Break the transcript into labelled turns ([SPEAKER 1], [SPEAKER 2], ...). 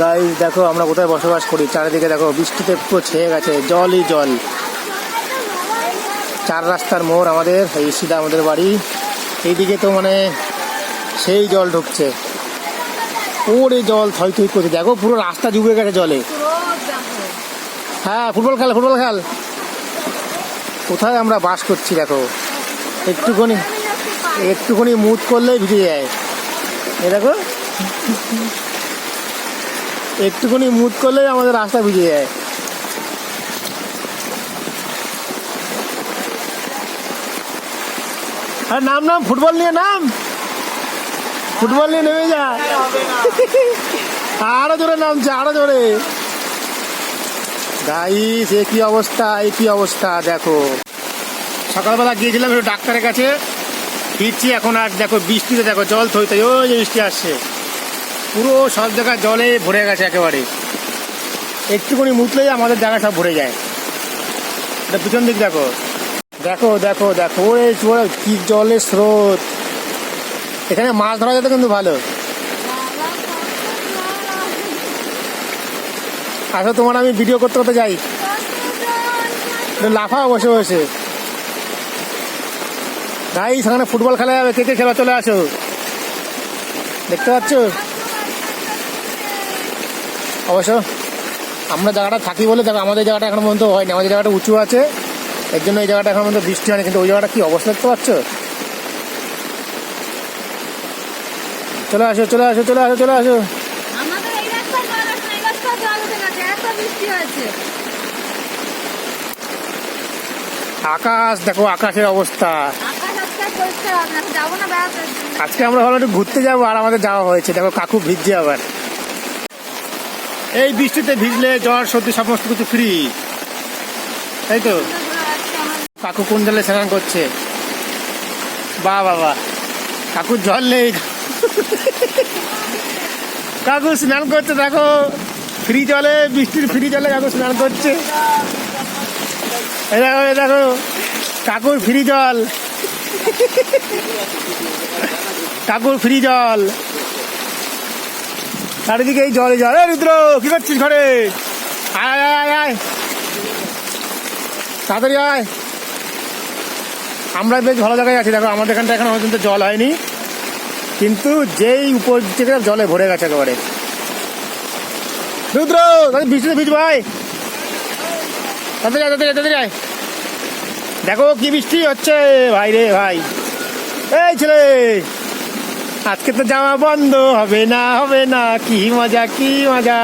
[SPEAKER 1] গাই দেখো, আমরা কোথায় বসবাস করি? চারিদিকে দেখো, বৃষ্টিতে পুরো ছেয়ে গেছে জলই জল। চার রাস্তার মোড় আমাদের, এই সিধা আমাদের বাড়ি। এইদিকে তো মানে সেই জল ঢুকছে। ওরে জল, থই থই করছে। দেখো, পুরো রাস্তা ডুবে গেছে জলে। হ্যাঁ ফুটবল খেল ফুটবল খেল। কোথায় আমরা বাস করছি, দেখো? একটুখানি একটুখানি মুদ করলেই ভিজে যায়। এ দেখো। একটুখানি মুদ করলেই আমাদের রাস্তা ভিজে যায়। আর নাম নাম, ফুটবল নিয়ে নাম। ফুটবল নিয়ে নেমে যা। আরও জোরে নামছে, আরও জোরে। গাইস এ কি অবস্থা, এ কি অবস্থা, দেখো। সকালবেলা গিয়েছিলাম একটু ডাক্তারের কাছে। ফিরছি এখন আর দেখো বৃষ্টিতে, দেখো জল থইতে ওই যে বৃষ্টি আসছে। পুরো সব জায়গায় জলে ভরে গেছে একেবারে। একটুখানি মুতলেই আমাদের জায়গা সব ভরে যায়। এটা পিছন দিক দেখো। দেখো দেখো দেখো। ওরে কি জলের স্রোত। এখানে মাছ ধরা যেত কিন্তু ভালো। আসলে তোমার আমি ভিডিও করতে করতে যাই। লাফাও বসে বসে। ভাই, সেখানে ফুটবল খেলা যাবে। কে কে খেলা চলে আসো। দেখতে পাচ্ছ? অবশ্য আমরা জায়গাটা থাকি বলে দেখো আমাদের জায়গাটা এখন পর্যন্ত হয়নি। আমাদের জায়গাটা উঁচু আছে। এর জন্য এই জায়গাটা এখন পর্যন্ত বৃষ্টি হয়নি। কিন্তু ওই জায়গাটা কি অবস্থা দেখতে পাচ্ছ? চলে আসো চলে আসো চলে আসো চলে আসো। আকাশ দেখো আকাশের অবস্থা?
[SPEAKER 2] আজকে
[SPEAKER 1] আমরা ভালো একটু ঘুরতে যাব আর আমাদের যাওয়া হয়েছে। দেখো কাকু ভিজছে আবার। এই বৃষ্টিতে ভিজলে জ্বর, সর্দি সমস্ত কিছু ফ্রি তাই তো? কাকু কোন জলে স্নান করছে? বা বাবা কাকুর জল নেই। কাকু স্নান করছে, দেখো। ফ্রি জলে, বৃষ্টির ফ্রি জলে কাকু স্নান করছে। দেখো দেখো। কাকুর ফ্রি জল। কাকুর ফ্রি জল। চারিদিকে এই জলে জল। রুদ্র, কি করছিস ঘরে? আয় আয় আয় তাড়াতাড়ি আয়। আমরা বেশ ভালো জায়গায় আছি। দেখো, আমাদের এখানটা এখন পর্যন্ত জল হয়নি। কিন্তু যেই উপর থেকে জলে ভরে গেছে একেবারে। রুদ্র তাহলে বৃষ্টিতে ভিজ ভাই। তাড়াতাড়ি আয় তাড়াতাড়ি আয়। দেখো, কি বৃষ্টি হচ্ছে। ভাই রে, ভাই। এই ছেলে! আজকে তো জামা বন্ধ হবে না হবে না কি মজা কি মজা।